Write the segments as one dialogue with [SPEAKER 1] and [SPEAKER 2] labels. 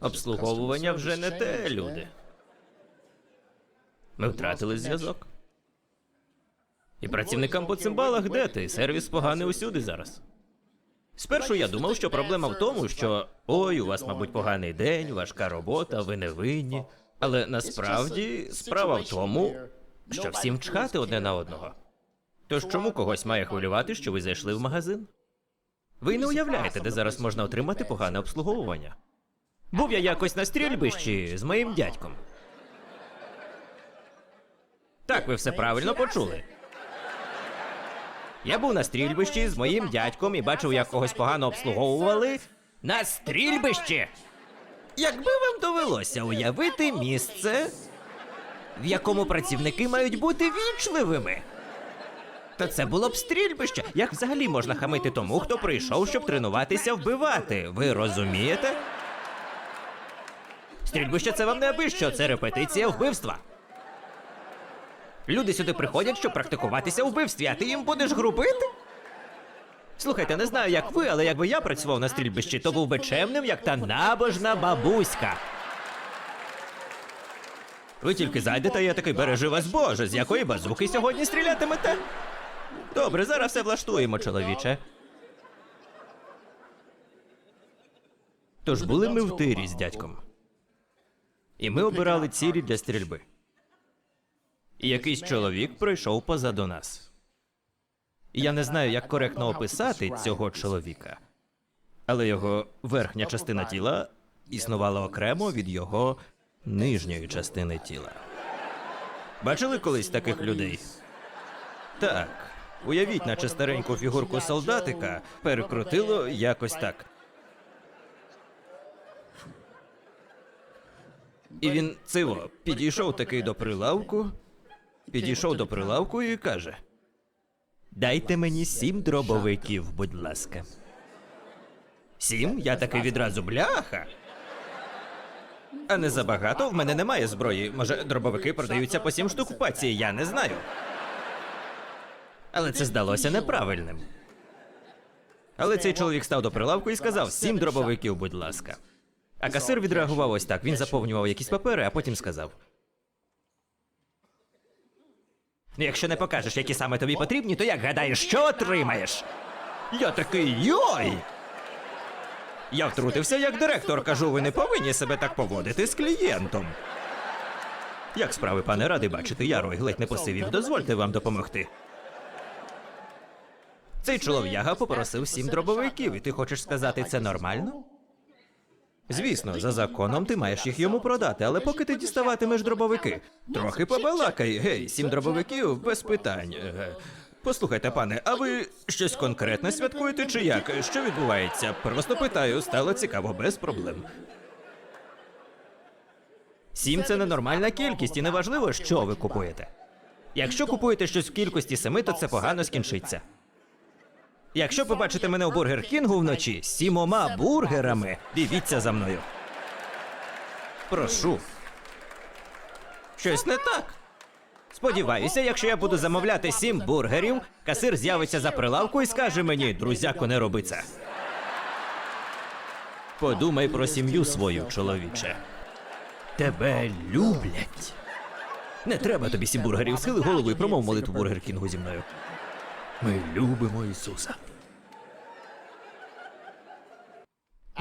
[SPEAKER 1] Обслуговування вже не те, люди. Ми втратили зв'язок. І працівникам по цимбалах де ти? Сервіс поганий усюди зараз. Спершу я думав, що проблема в тому, що ой, у вас, мабуть, поганий день, важка робота, ви не винні. Але насправді справа в тому, що всім чхати одне на одного. Тож чому когось має хвилювати, що ви зайшли в магазин? Ви не уявляєте, де зараз можна отримати погане обслуговування. Був я якось на стрільбищі з моїм дядьком. Так, ви все правильно почули. Я був на стрільбищі з моїм дядьком і бачив, як когось погано обслуговували на стрільбищі. Якби вам довелося уявити місце, в якому працівники мають бути вічливими. Та це було б стрільбище. Як взагалі можна хамити тому, хто прийшов, щоб тренуватися вбивати? Ви розумієте? Стрільбище це вам не аби що, це репетиція вбивства. Люди сюди приходять, щоб практикуватися у вбивстві, а ти їм будеш грубити? Слухайте, не знаю, як ви, але якби я працював на стрільбищі, то був би чемним, як та набожна бабуська. Ви тільки зайдете, я такий бережи вас Боже, з якої базуки сьогодні стрілятимете? Добре, зараз все влаштуємо, чоловіче. Тож були ми в тирі з дядьком. І ми обирали цілі для стрільби. І якийсь чоловік пройшов позаду нас. Я не знаю, як коректно описати цього чоловіка, але його верхня частина тіла існувала окремо від його нижньої частини тіла. Бачили колись таких людей? Так. Уявіть, наче стареньку фігурку солдатика перекрутило якось так. І він циво підійшов такий до прилавку, підійшов до прилавку і каже: Дайте мені сім дробовиків, будь ласка. Сім? Я такий відразу бляха. А не забагато, в мене немає зброї. Може, дробовики продаються по сім штук в паці, я не знаю. Але це здалося неправильним. Але цей чоловік став до прилавку і сказав: сім дробовиків, будь ласка. А касир відреагував ось так. Він заповнював якісь папери, а потім сказав: якщо не покажеш, які саме тобі потрібні, то як гадаєш, що отримаєш? Я такий йой! Я втрутився як директор, кажу, ви не повинні себе так поводити з клієнтом. Як справи, пане радий бачити, я рой ледь не посивів. Дозвольте вам допомогти. Цей чолов'яга попросив сім дробовиків, і ти хочеш сказати, це нормально? Звісно, за законом ти маєш їх йому продати, але поки ти діставатимеш дробовики, трохи побалакай, гей, сім дробовиків без питань. Послухайте, пане, а ви щось конкретне святкуєте чи як? Що відбувається? Просто питаю, стало цікаво, без проблем. Сім це ненормальна кількість, і неважливо, що ви купуєте. Якщо купуєте щось в кількості семи, то це погано скінчиться. Якщо побачите мене у Бургер Кінгу вночі сімома бургерами, дивіться за мною. Прошу. Щось не так. Сподіваюся, якщо я буду замовляти сім бургерів, касир з'явиться за прилавку і скаже мені, друзяко, не роби це. Подумай про сім'ю свою, чоловіче. Тебе люблять. Не треба тобі сім бургерів, схили голову і промов молитву Бургер Кінгу зі мною. Ми любимо Ісуса.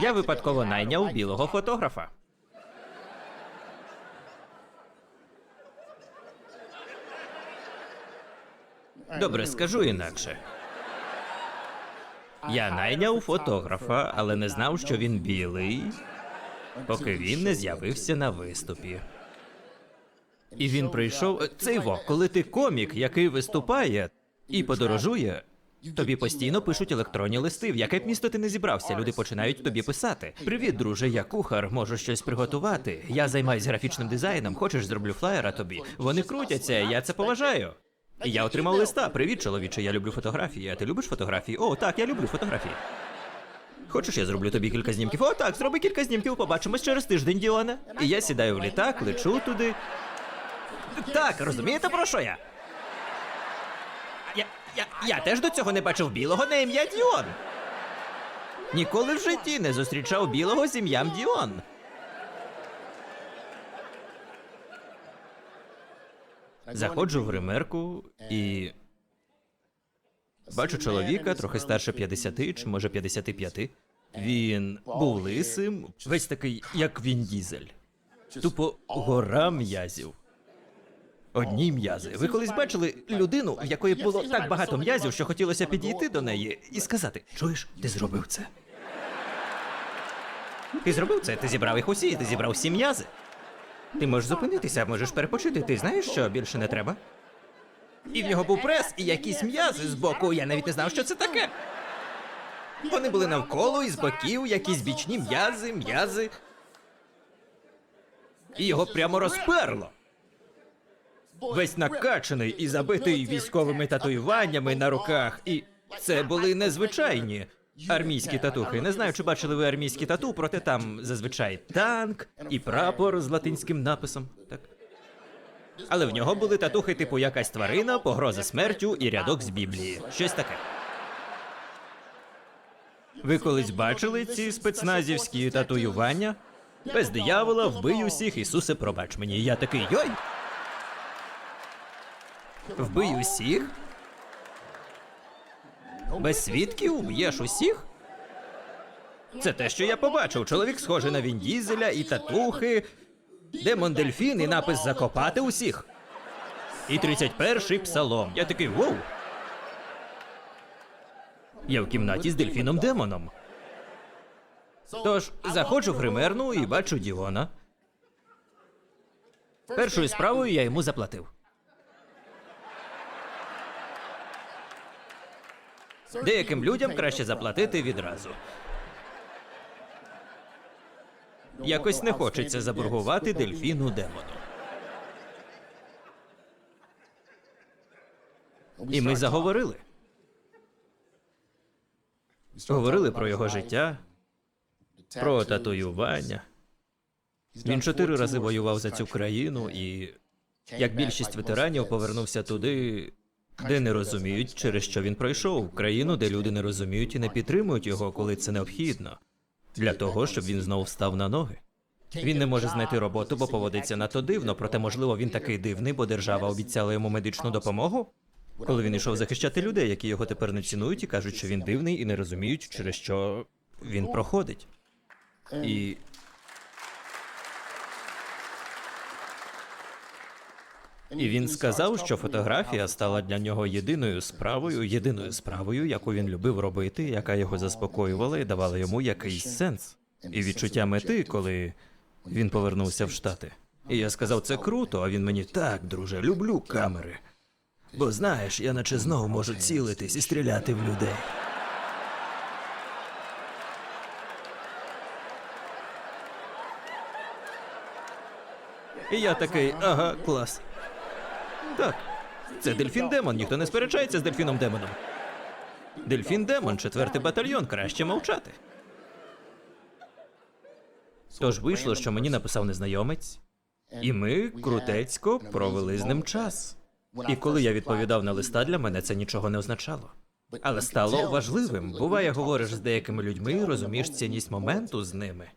[SPEAKER 1] Я випадково найняв білого фотографа. Добре, скажу інакше. Я найняв фотографа, але не знав, що він білий, поки він не з'явився на виступі. І він прийшов. Цей во, коли ти комік, який виступає і подорожує. Тобі постійно пишуть електронні листи. В яке б місто ти не зібрався, люди починають тобі писати. Привіт, друже, я кухар, можу щось приготувати. Я займаюсь графічним дизайном, хочеш зроблю флаєра тобі. Вони крутяться, я це поважаю. Я отримав листа. Привіт, чоловіче, я люблю фотографії. А ти любиш фотографії? О, так, я люблю фотографії. Хочеш, я зроблю тобі кілька знімків? О, так, зроби кілька знімків, побачимось через тиждень, Діоне. І я сідаю в літак, лечу туди. Так, розумієте, про що я? Я теж до цього не бачив білого на ім'я Діон. Ніколи в житті не зустрічав білого з ім'ям Діон. Заходжу в гримерку і бачу чоловіка трохи старше 50 чи може 55. Він був лисим, весь такий, як він дізель. Тупо гора м'язів. Одні м'язи. Ви колись бачили людину, в якої було так багато м'язів, що хотілося підійти до неї і сказати: Чуєш, ти зробив це? Ти зробив це, ти зібрав їх усі, ти зібрав всі м'язи. Ти можеш зупинитися, можеш перепочити. Ти знаєш, що більше не треба? І в нього був прес, і якісь м'язи з боку. Я навіть не знав, що це таке. Вони були навколо і з боків, якісь бічні м'язи, м'язи. І його прямо розперло. Весь накачаний і забитий військовими татуюваннями на руках. І це були незвичайні армійські татухи. Не знаю, чи бачили ви армійські тату, проте там зазвичай танк і прапор з латинським написом. Так. Але в нього були татухи, типу якась тварина, погроза смертю і рядок з Біблії. Щось таке. Ви колись бачили ці спецназівські татуювання? Без диявола, вбий усіх, Ісусе, пробач мені. Я такий йой. Вбий усіх? Без свідків вб'єш усіх? Це те, що я побачив. Чоловік схожий на Він Дізеля і татухи, демон дельфін і напис закопати усіх. І 31-й псалом. Я такий воу. Я в кімнаті з дельфіном демоном. Тож заходжу в гримерну і бачу Діона. Першою справою я йому заплатив. Деяким людям краще заплатити відразу. Якось не хочеться заборгувати дельфіну демону. І ми заговорили. Говорили про його життя, про татуювання. Він чотири рази воював за цю країну і, як більшість ветеранів, повернувся туди, де не розуміють, через що він пройшов, країну, де люди не розуміють і не підтримують його, коли це необхідно, для того, щоб він знову встав на ноги. Він не може знайти роботу, бо поводиться надто дивно, проте, можливо, він такий дивний, бо держава обіцяла йому медичну допомогу. Коли він йшов захищати людей, які його тепер не цінують і кажуть, що він дивний і не розуміють, через що він проходить. І І він сказав, що фотографія стала для нього єдиною справою, єдиною справою, яку він любив робити, яка його заспокоювала і давала йому якийсь сенс. І відчуття мети, коли він повернувся в Штати. І я сказав, це круто, а він мені так, друже, люблю камери. Бо знаєш, я наче знову можу цілитись і стріляти в людей. І я такий, ага, клас. Так. Це дельфін демон, ніхто не сперечається з дельфіном демоном. Дельфін демон, четвертий батальйон, краще мовчати. Тож вийшло, що мені написав незнайомець, і ми крутецько провели з ним час. І коли я відповідав на листа, для мене це нічого не означало. Але стало важливим. Буває, говориш з деякими людьми, розумієш цінність моменту з ними.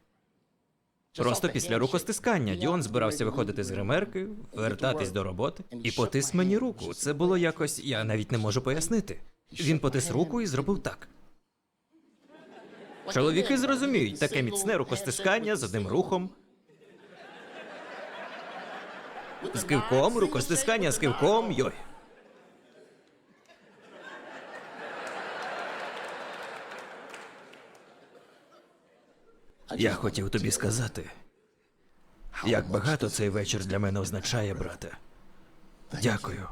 [SPEAKER 1] Просто після рукостискання Діон збирався виходити з гримерки, вертатись до роботи і потис мені руку. Це було якось, я навіть не можу пояснити. Він потис руку і зробив так. Чоловіки зрозуміють таке міцне рукостискання з одним рухом. З кивком, рукостискання з кивком, йой. Я хотів тобі сказати, як багато цей вечір для мене означає, брате. Дякую.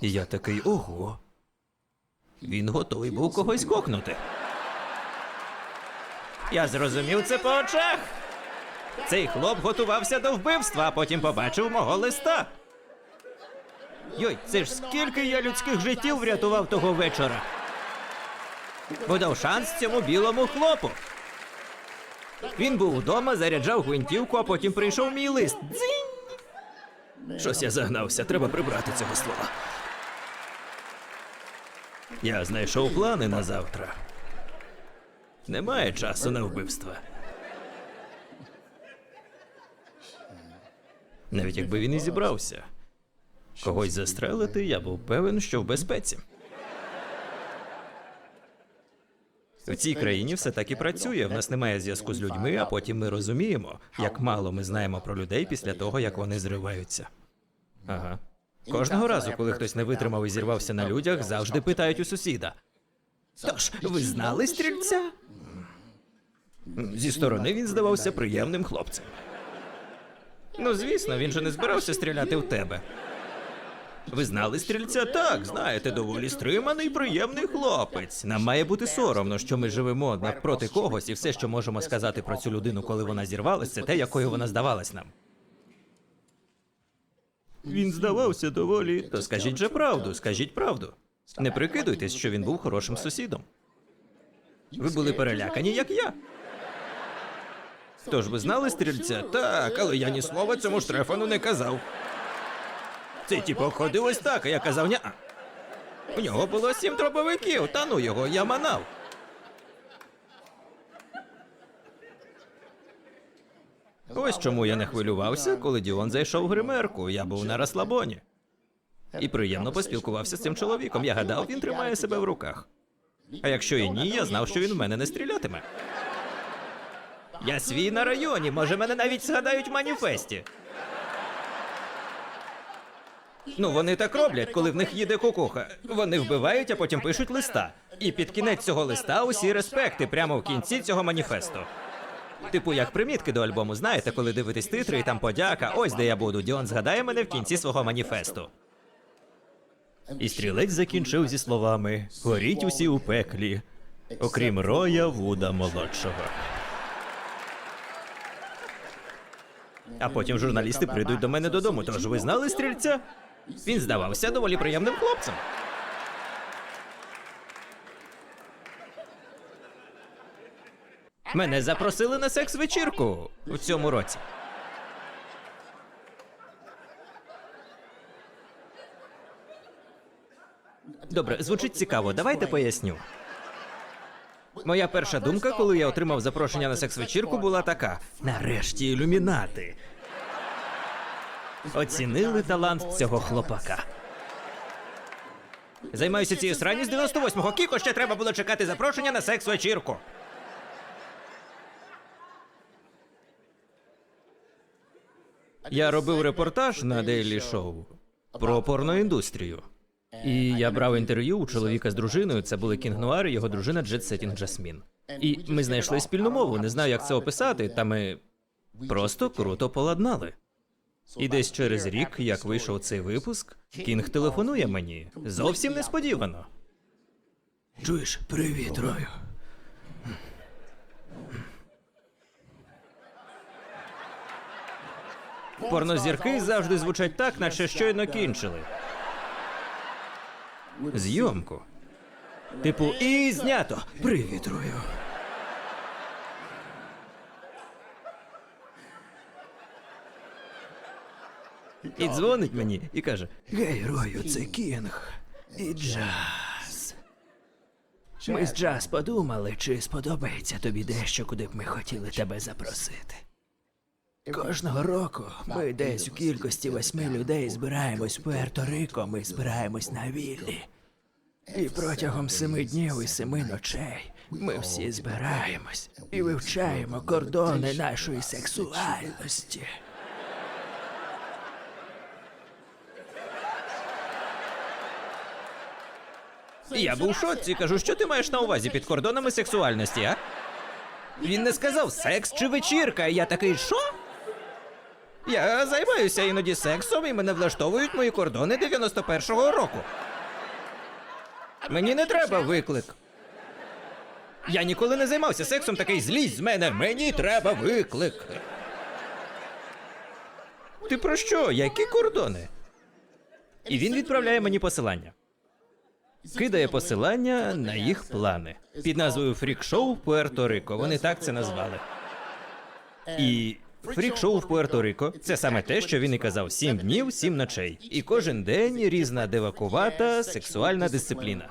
[SPEAKER 1] Я такий ого. Він готовий був когось кокнути. Я зрозумів це по очах. Цей хлоп готувався до вбивства, а потім побачив мого листа. Йой, це ж скільки я людських життів врятував того вечора. Бо дав шанс цьому білому хлопу. Він був вдома, заряджав гвинтівку, а потім прийшов мій лист. Дзинь! Щось я загнався, треба прибрати цього слова. Я знайшов плани на завтра. Немає часу на вбивства. Навіть якби він і зібрався. когось застрелити, я був певен, що в безпеці. В цій країні все так і працює. В нас немає зв'язку з людьми, а потім ми розуміємо, як мало ми знаємо про людей після того, як вони зриваються. Ага. Кожного разу, коли хтось не витримав і зірвався на людях, завжди питають у сусіда. Тож, ви знали стрільця? Зі сторони він здавався приємним хлопцем. Ну, звісно, він же не збирався стріляти в тебе. Ви знали стрільця? Так, знаєте, доволі стриманий, приємний хлопець. Нам має бути соромно, що ми живемо навпроти когось, і все, що можемо сказати про цю людину, коли вона зірвалась, це те, якою вона здавалась нам. Він здавався доволі. То скажіть же правду, скажіть правду. Не прикидуйтесь, що він був хорошим сусідом. Ви були перелякані, як я. Тож ви знали стрільця? Так, але я ні слова цьому штрефану не казав. Цей типу ходив ось так, а я казав ня. У нього було сім дробовиків, та ну його я манав. Ось чому я не хвилювався, коли Діон зайшов в гримерку. Я був на розслабоні. І приємно поспілкувався з цим чоловіком. Я гадав, він тримає себе в руках. А якщо і ні, я знав, що він в мене не стрілятиме. Я свій на районі, може, мене навіть згадають в маніфесті. Ну, вони так роблять, коли в них їде кукуха. Вони вбивають, а потім пишуть листа. І під кінець цього листа усі респекти прямо в кінці цього маніфесту. Типу, як примітки до альбому, знаєте, коли дивитесь титри і там подяка, ось де я буду. Діон згадає мене в кінці свого маніфесту. І стрілець закінчив зі словами: Горіть усі у пеклі, окрім роя Вуда молодшого. А потім журналісти прийдуть до мене додому. Тож ви знали стрільця? Він здавався доволі приємним хлопцем. Мене запросили на секс-вечірку у цьому році. Добре, звучить цікаво. Давайте поясню. Моя перша думка, коли я отримав запрошення на секс-вечірку, була така: нарешті ілюмінати. Оцінили талант цього хлопака. Займаюся цією срані з 98-го. Кіко ще треба було чекати запрошення на секс-вечірку. Я робив репортаж на Daily Show про порноіндустрію. І я брав інтерв'ю у чоловіка з дружиною. Це були Кінг Нуар і його дружина Джет Сеттінг Джасмін. І ми знайшли спільну мову. Не знаю, як це описати, та ми просто круто поладнали. І десь через рік, як вийшов цей випуск, Кінг телефонує мені. Зовсім несподівано. Чуєш, привіт, Рою. Порнозірки завжди звучать так, наче щойно кінчили. Зйомку. Типу, і знято. Привіт, Рою. І дзвонить мені і каже: Гей, Рою, це Кінг. І джаз. Ми з джаз подумали, чи сподобається тобі дещо, куди б ми хотіли тебе запросити. Кожного року ми десь у кількості восьми людей збираємось в Пуерто-Рико, ми збираємось на віллі. І протягом семи днів і семи ночей ми всі збираємось і вивчаємо кордони нашої сексуальності. Я був шоці, кажу, що ти маєш на увазі під кордонами сексуальності, а? Він не сказав секс чи вечірка, я такий, що? Я займаюся іноді сексом, і мене влаштовують мої кордони 91-го року. Мені не треба виклик. Я ніколи не займався сексом, такий злізь з мене. Мені треба виклик. Ти про що? Які кордони? І він відправляє мені посилання. Кидає посилання на їх плани під назвою Фрік-шоу Пуерто-Рико. Вони так це назвали. І фрік-шоу в Пуерто-Рико це саме те, що він і казав: сім днів, сім ночей. І кожен день різна девакувата сексуальна дисципліна.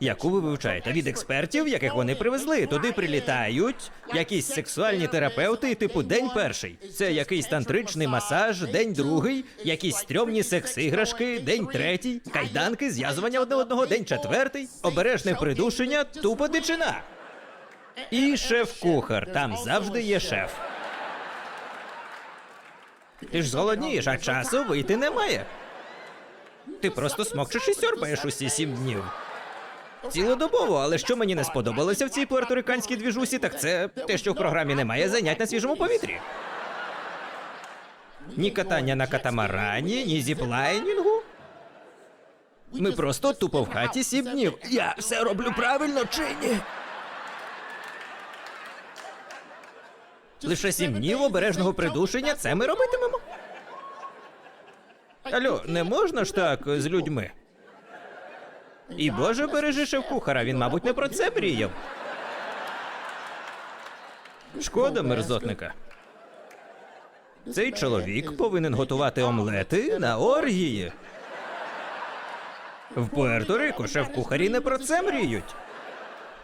[SPEAKER 1] Яку ви вивчаєте? Від експертів, яких вони привезли. Туди прилітають якісь сексуальні терапевти, типу день перший. Це якийсь тантричний масаж, день другий, якісь стрьомні секс-іграшки, день третій, кайданки, зв'язування одне одного, день четвертий, обережне придушення, тупо дичина. І шеф-кухар. Там завжди є шеф. Ти ж зголоднієш, а часу вийти немає. Ти просто смокчеш і сьорбаєш усі сім днів. Цілодобово, але що мені не сподобалося в цій пуерториканській двіжусі, так це те, що в програмі немає занять на свіжому повітрі. Ні катання на катамарані, ні зіплайнінгу. Ми просто тупо в хаті сім днів. Я все роблю правильно чи ні? Лише сім днів обережного придушення, це ми робитимемо. Алло, не можна ж так з людьми? І боже бережи шеф-кухара, він, мабуть, не про це мріяв. Шкода мерзотника. Цей чоловік повинен готувати омлети на оргії. В Пуерто-Рико шеф-кухарі не про це мріють.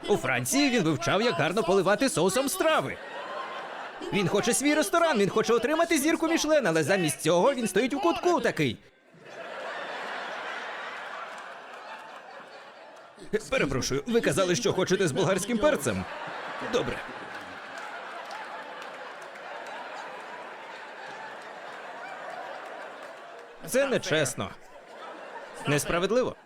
[SPEAKER 1] У Франції він вивчав, як гарно поливати соусом страви. Він хоче свій ресторан, він хоче отримати зірку Мішлен, але замість цього він стоїть у кутку такий. Перепрошую, ви казали, що хочете з болгарським перцем. Добре. Це нечесно. Несправедливо.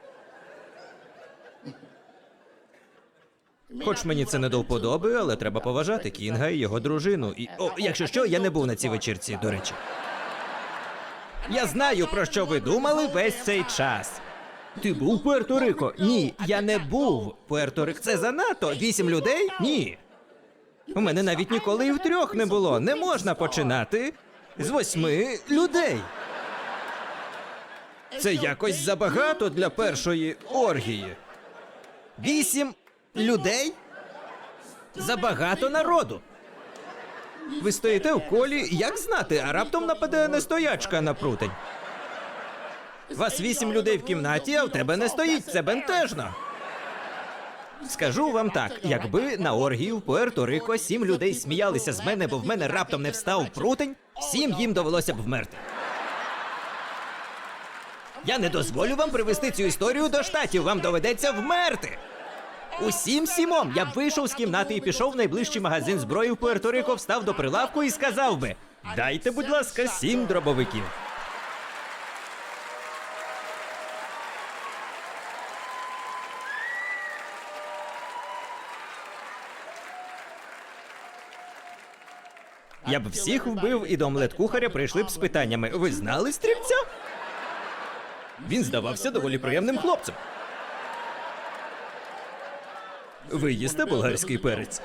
[SPEAKER 1] Хоч мені це не до вподоби, але треба поважати Кінга і його дружину. І о, якщо що, я не був на цій вечірці, до речі. Я знаю, про що ви думали весь цей час. Ти був Пуерто-Рико? Ні, я не був. Пуерто-Рик це занадто. Вісім людей? Ні. У мене навіть ніколи і в трьох не було. Не можна починати з восьми людей. Це якось забагато для першої оргії. Вісім людей? Забагато народу. Ви стоїте в колі, як знати, а раптом нападе нестоячка на прутень. Вас вісім людей в кімнаті, а в тебе не стоїть. Це бентежно. Скажу вам так: якби на оргії в Пуерто-Рико сім людей сміялися з мене, бо в мене раптом не встав прутень, всім їм довелося б вмерти. Я не дозволю вам привести цю історію до штатів. Вам доведеться вмерти. Усім сімом я б вийшов з кімнати і пішов в найближчий магазин зброї в Пуерто-Рико, встав до прилавку і сказав би: Дайте, будь ласка, сім дробовиків. Я б всіх вбив і до омлет кухаря прийшли б з питаннями: ви знали стрільця? Він здавався доволі приємним хлопцем. Ви їсте болгарський перець?